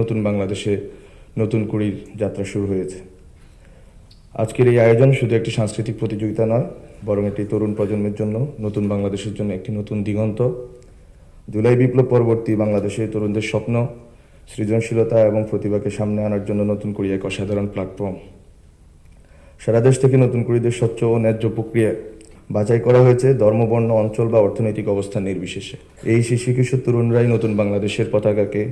নতুন বাংলাদেশে নতুন কুড়ির যাত্রা শুরু হয়েছে। আজকের এই আয়োজন শুধু একটি সাংস্কৃতিক প্রতিযোগিতা নয়, বরং এটি তরুণ প্রজন্মের জন্য, নতুন বাংলাদেশের জন্য একটি নতুন দিগন্ত। জুলাই বিপ্লব পরবর্তী বাংলাদেশে তরুণদের স্বপ্ন, সৃজনশীলতা এবং প্রতিভাকে সামনে আনার জন্য নতুন কুড়ি এক অসাধারণ প্ল্যাটফর্ম। সারা দেশ থেকে নতুন কুড়িদের স্বচ্ছ ও ন্যায্য প্রক্রিয়ায় বাছাই করা হয়েছে ধর্মবর্ণ অঞ্চল বা অর্থনৈতিক অবস্থান নির্বিশেষে। এই শিশু কিশোর তরুণরাই নতুন বাংলাদেশের পতাকাকে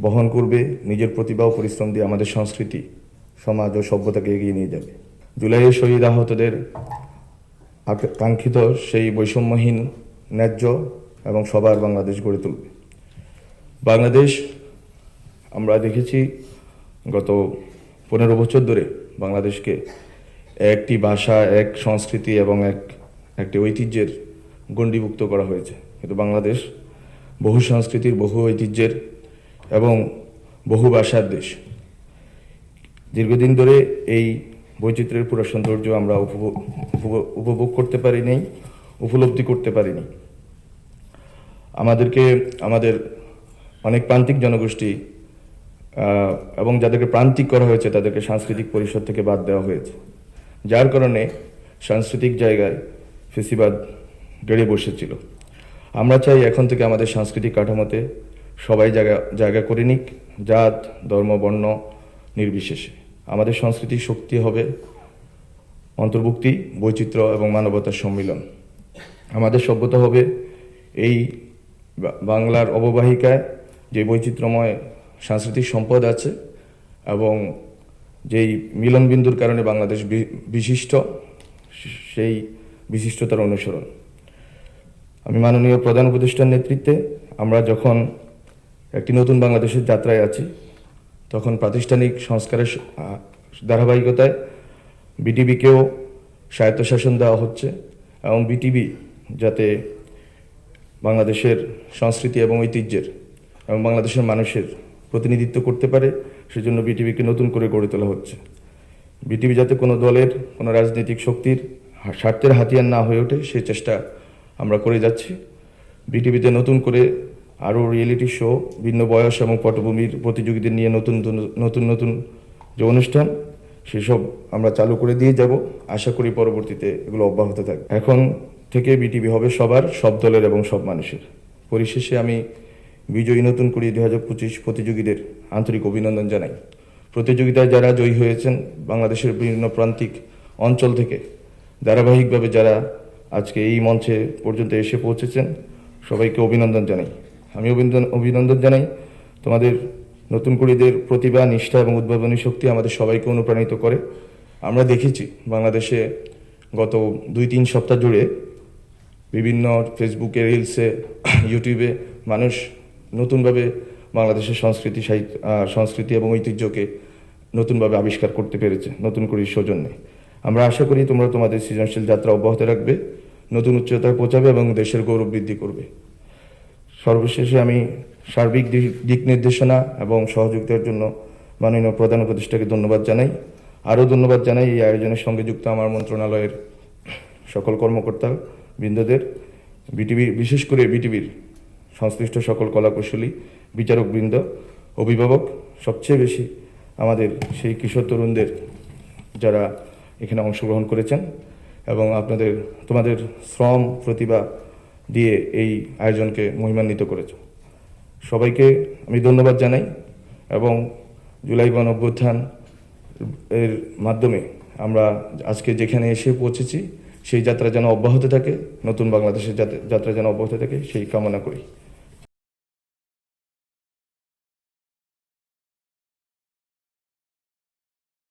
বহন করবে, নিজের প্রতিভা ও পরিশ্রম দিয়ে আমাদের সংস্কৃতি, সমাজ ও সভ্যতাকে এগিয়ে নিয়ে যাবে। জুলাইয়ের শহীদ আহতদের আক- কাঙ্ক্ষিত সেই বৈষম্যহীন, ন্যায্য এবং সবার বাংলাদেশ গড়ে তুলবে। বাংলাদেশ, আমরা দেখেছি গত পনেরো বছর ধরে বাংলাদেশকে একটি ভাষা, এক সংস্কৃতি এবং এক, একটি ঐতিহ্যের গণ্ডীভুক্ত করা হয়েছে। কিন্তু বাংলাদেশ বহু সংস্কৃতির, বহু ঐতিহ্যের এবং বহু ভাষার দেশ। দীর্ঘদিন ধরে এই বৈচিত্র্যের পুরো সৌন্দর্য আমরা উপভোগ করতে পারিনি উপলব্ধি করতে পারিনি আমাদেরকে, আমাদের অনেক প্রান্তিক জনগোষ্ঠী এবং যাদেরকে প্রান্তিক করা হয়েছে, তাদেরকে সাংস্কৃতিক পরিষদ থেকে বাদ দেওয়া হয়েছে। যার কারণে সাংস্কৃতিক জায়গায় ফেসিবাদ গেড়ে বসেছিল। আমরা চাই এখন থেকে আমাদের সাংস্কৃতিক কাঠামোতে সবাই জায়গা জায়গা করে নিক, জাত, ধর্ম, বর্ণ নির্বিশেষে। আমাদের সংস্কৃতির শক্তি হবে অন্তর্ভুক্তি, বৈচিত্র্য এবং মানবতার সম্মিলন। আমাদের সভ্যতা হবে এই বাংলার অববাহিকায় যে বৈচিত্র্যময় সাংস্কৃতিক সম্পদ আছে এবং যেই মিলনবিন্দুর কারণে বাংলাদেশ বিশিষ্ট, সেই বিশিষ্টতার অনুসরণ। আমি মাননীয় প্রধান উপদেষ্টার নেতৃত্বে আমরা যখন একটি নতুন বাংলাদেশের যাত্রায় আছি। তখন প্রাতিষ্ঠানিক সংস্কারের ধারাবাহিকতায় বিটিভিকেও স্বায়ত্তশাসন দেওয়া হচ্ছে এবং বিটিভি যাতে বাংলাদেশের সংস্কৃতি এবং ঐতিহ্যের এবং বাংলাদেশের মানুষের প্রতিনিধিত্ব করতে পারে, সেজন্য বিটিভিকে নতুন করে গড়ে তোলা হচ্ছে। বিটিভি যাতে কোনো দলের, কোনো রাজনৈতিক শক্তির স্বার্থের হাতিয়ার না হয়ে ওঠে, সে চেষ্টা আমরা করে যাচ্ছি। বিটিভিতে নতুন করে আরও রিয়েলিটি শো ভিন্ন বয়স এবং পটভূমির প্রতিযোগীদের নিয়ে নতুন নতুন- নতুন যে অনুষ্ঠান, সেসব আমরা চালু করে দিয়ে যাব। আশা করি পরবর্তীতে এগুলো অব্যাহত থাকবে। এখন থেকে বিটিভি হবে সবার, সব দলের এবং সব মানুষের। পরিশেষে আমি বিজয়ী নতুন করি দুই হাজার পঁচিশ প্রতিযোগীদের আন্তরিক অভিনন্দন জানাই। প্রতিযোগিতায় যারা জয়ী হয়েছেন বাংলাদেশের বিভিন্ন প্রান্তিক অঞ্চল থেকে, ধারাবাহিকভাবে যারা আজকে এই মঞ্চে পর্যন্ত এসে পৌঁছেছেন, সবাইকে অভিনন্দন জানাই। আমি অভিনন্দন অভিনন্দন জানাই। তোমাদের নতুন কুড়িদের প্রতিভা, নিষ্ঠা এবং উদ্ভাবনী শক্তি আমাদের সবাইকে অনুপ্রাণিত করে। আমরা দেখেছি বাংলাদেশে গত দুই তিন সপ্তাহ জুড়ে বিভিন্ন ফেসবুকে রিলসে ইউটিউবে মানুষ নতুনভাবে বাংলাদেশের সংস্কৃতি সাহিত্য সংস্কৃতি এবং ঐতিহ্যকে নতুনভাবে আবিষ্কার করতে পেরেছে, নতুন করে সৌজন্যে। আমরা আশা করি তোমরা তোমাদের সৃজনশীল যাত্রা অব্যাহত রাখবে, নতুন উচ্চতায় পৌঁছাবে এবং দেশের গৌরব বৃদ্ধি করবে। সর্বশেষে আমি সার্বিক দিক- নির্দেশনা এবং সহযোগিতার জন্য মাননীয় প্রধান উপদেষ্টাকে ধন্যবাদ জানাই। আরও ধন্যবাদ জানাই এই আয়োজনের সঙ্গে যুক্ত আমার মন্ত্রণালয়ের সকল কর্মকর্তা বৃন্দদের। বিটিভি, বিশেষ করে বিটিভির সংশ্লিষ্ট সকল কলাকুশলী বিচারক বৃন্দ অভিভাবক, সবচেয়ে বেশি আমাদের সেই কিশোর তরুণদের যারা এখানে অংশগ্রহণ করেছেন এবং আপনাদের, তোমাদের শ্রম প্রতিভা দিয়ে এই আয়োজনকে মহিমান্বিত করেছ। সবাইকে আমি ধন্যবাদ জানাই এবং জুলাই বন অভ্যুত্থান এর মাধ্যমে আমরা আজকে যেখানে এসে পৌঁছেছি, সেই যাত্রা যেন অব্যাহত থাকে, নতুন বাংলাদেশের যাতে- যাত্রা যেন অব্যাহত থাকে, সেই কামনা করি।